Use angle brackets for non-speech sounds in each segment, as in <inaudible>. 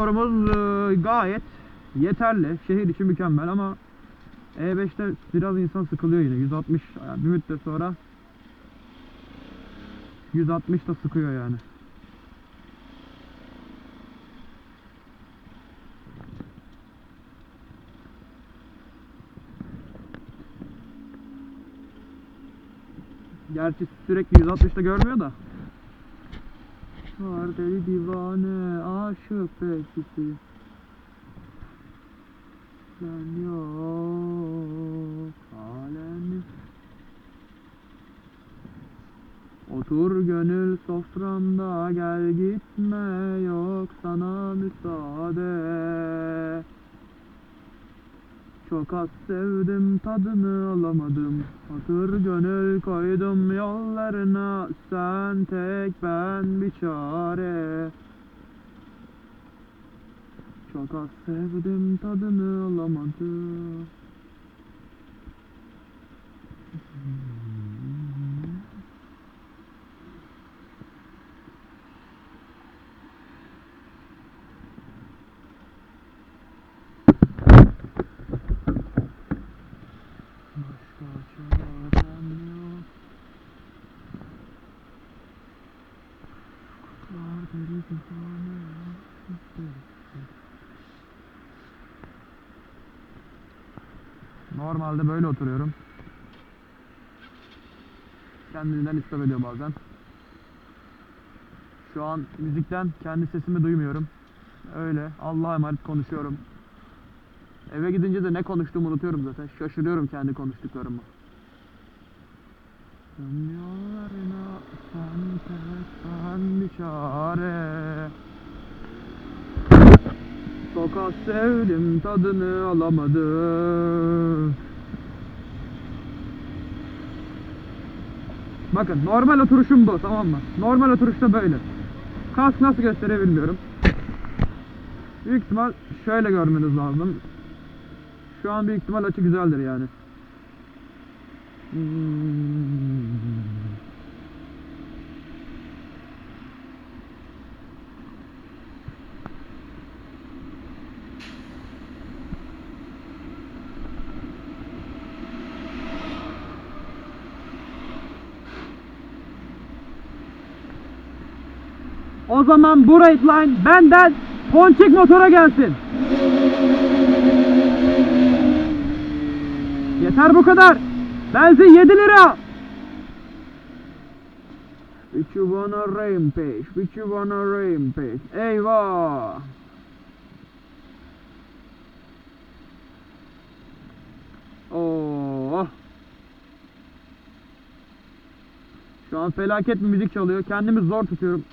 motorumuz e, gayet yeterli. Şehir içi mükemmel ama E5'te biraz insan sıkılıyor yine. 160 yani bir müddet sonra 160 da sıkıyor yani. Gerçi sürekli 160'da görmüyor da. Var deli divane aşık bekçisi. Sen yok alemi. Otur gönül soframda gel gitme yok sana müsaade. Çok az sevdim tadını alamadım. Otur gönül koydum yollarına. Sen tek ben bir çare. Çok az sevdim tadını alamadım Başka çarem yok Var deli divane Normalde böyle oturuyorum. Kendinden istop ediyor bazen. Şu an müzikten kendi sesimi duymuyorum. Öyle Allah'a emanet konuşuyorum. Eve gidince de ne konuştuğumu unutuyorum zaten. Şaşırıyorum kendi konuştuklarımı. Dön yollarına sen tek ben bir çare. Çok az sevdim tadını alamadım. Bakın normal oturuşum bu tamam mı? Normal oturuşta böyle. Kask nasıl gösterebilmiyorum. Büyük ihtimal şöyle görmeniz lazım. Şu an büyük ihtimal açı güzeldir yani. Hmm. O zaman bu line benden Ponçik motora gelsin. Yeter bu kadar. Benzin 7 lira. Bitch you wanna rampage, bitch you wanna rampage. Eyvah. Oh. Şu an felaket bir müzik çalıyor. Kendimi zor tutuyorum.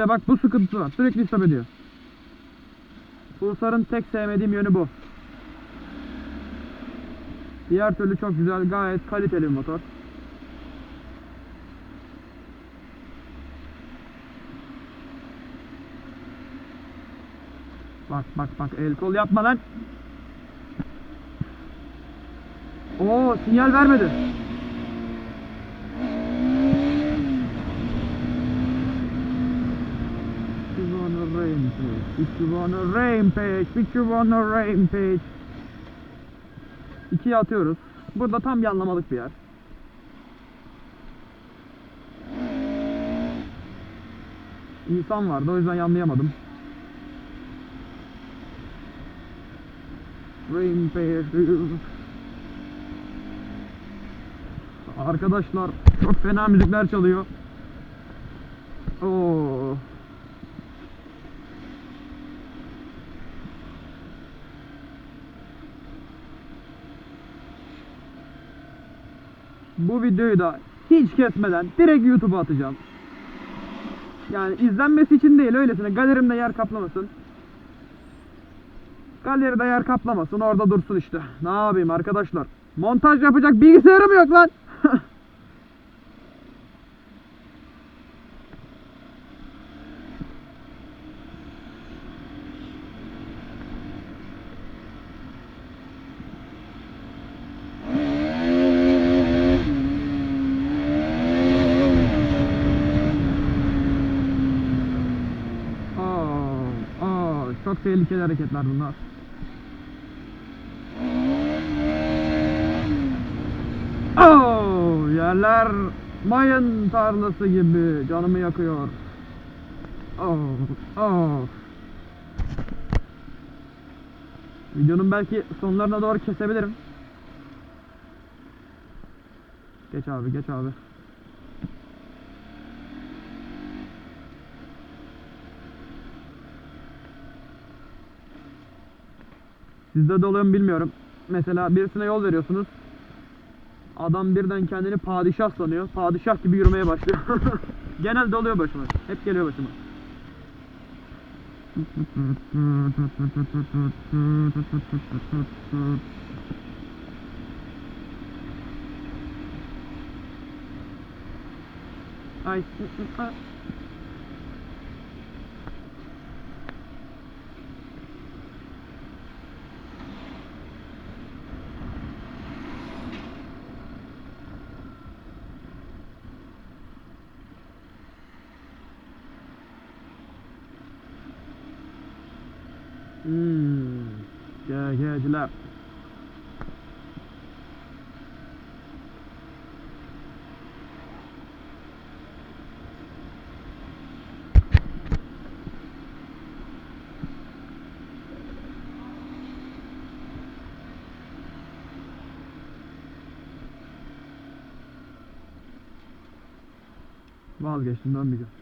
İşte bak bu sıkıntısı var. Sürekli istop ediyor. Pulsar'ın tek sevmediğim yönü bu. Diğer türlü çok güzel, gayet kaliteli bir motor. Bak bak bak el kol yapma lan. Oo sinyal vermedi. If you wanna rampage, if you wanna rampage, if you wanna rampage. İkiye atıyoruz. Burada tam yanlamalık bir yer. İnsan vardı o yüzden yanlayamadım. Rampage. Arkadaşlar çok fena müzikler çalıyor. Oo. Bu videoyu da hiç kesmeden direkt YouTube'a atacağım. Yani izlenmesi için değil öylesine galerimde yer kaplamasın. Galeride yer kaplamasın orada dursun işte. Ne yapayım arkadaşlar? Montaj yapacak bilgisayarım yok lan. <laughs> Çok tehlikeli hareketler bunlar. Oh, yerler mayın tarlası gibi canımı yakıyor. Oh, oh. Videonun belki sonlarına doğru kesebilirim. Geç abi, geç abi. Sizde de oluyor mu bilmiyorum. Mesela birisine yol veriyorsunuz. Adam birden kendini padişah sanıyor. Padişah gibi yürümeye başlıyor. <laughs> Genelde oluyor başıma. Hep geliyor başıma. Ay. Hmm. GG'ciler. Vazgeçtim dönmeyeceğim.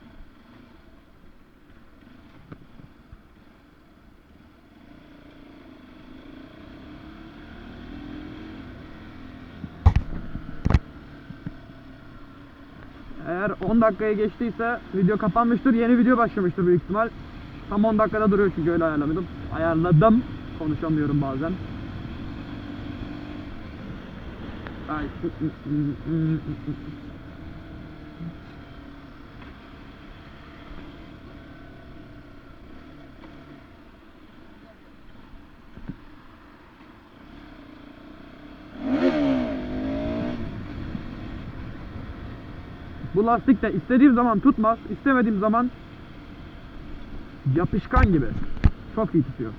Eğer 10 dakikaya geçtiyse video kapanmıştır. Yeni video başlamıştır büyük ihtimal. Tam 10 dakikada duruyor çünkü öyle ayarlamadım. Ayarladım. Konuşamıyorum bazen. Ay. Bu lastik de istediğim zaman tutmaz, istemediğim zaman yapışkan gibi. Çok iyi tutuyor.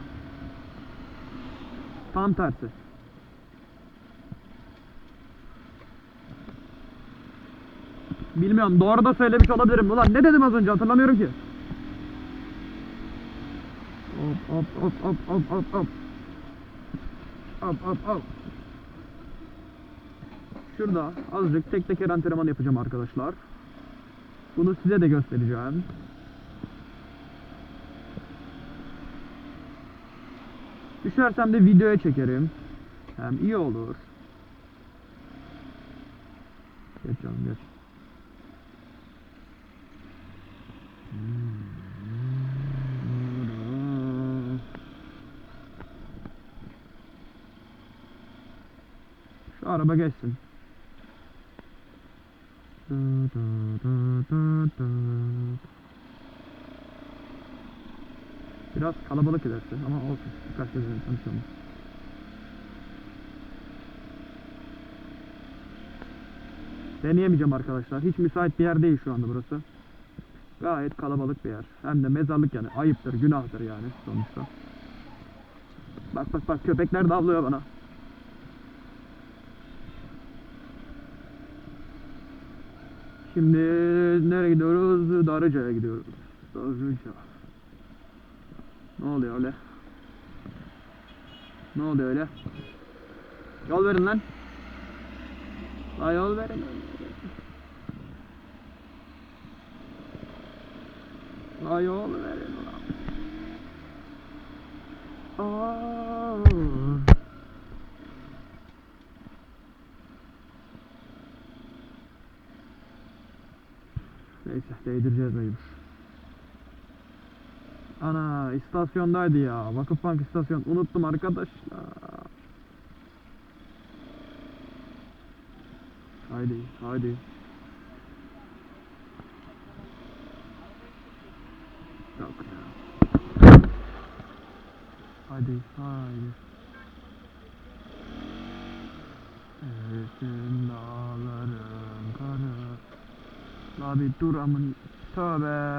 Tam tersi. Bilmiyorum doğru da söylemiş olabilirim. Ulan ne dedim az önce hatırlamıyorum ki. Hop hop hop hop hop hop hop. Hop hop hop. Şurada azıcık tek teker antrenman yapacağım arkadaşlar. Bunu size de göstereceğim. Düşersem de videoya çekerim. Hem iyi olur. Geç canım geç. Şu araba geçsin. Biraz kalabalık ederse ama olsun. Dikkat edelim konuşalım. Deneyemeyeceğim arkadaşlar. Hiç müsait bir yer değil şu anda burası. Gayet kalabalık bir yer. Hem de mezarlık yani. Ayıptır, günahtır yani sonuçta. Bak bak bak köpekler de avlıyor bana. Şimdi nereye gidiyoruz? Darıca'ya gidiyoruz. Darıca. Ne oluyor öyle? Ne oluyor öyle? Yol verin lan. La yol verin. La yol verin lan. Aa. Neyse değdireceğiz mecbur. Ana istasyondaydı ya. Vakıfbank istasyon. Unuttum arkadaşlar. Haydi haydi. Yok ya. Haydi haydi. Erisin dağların bir dur amın. Tövbe.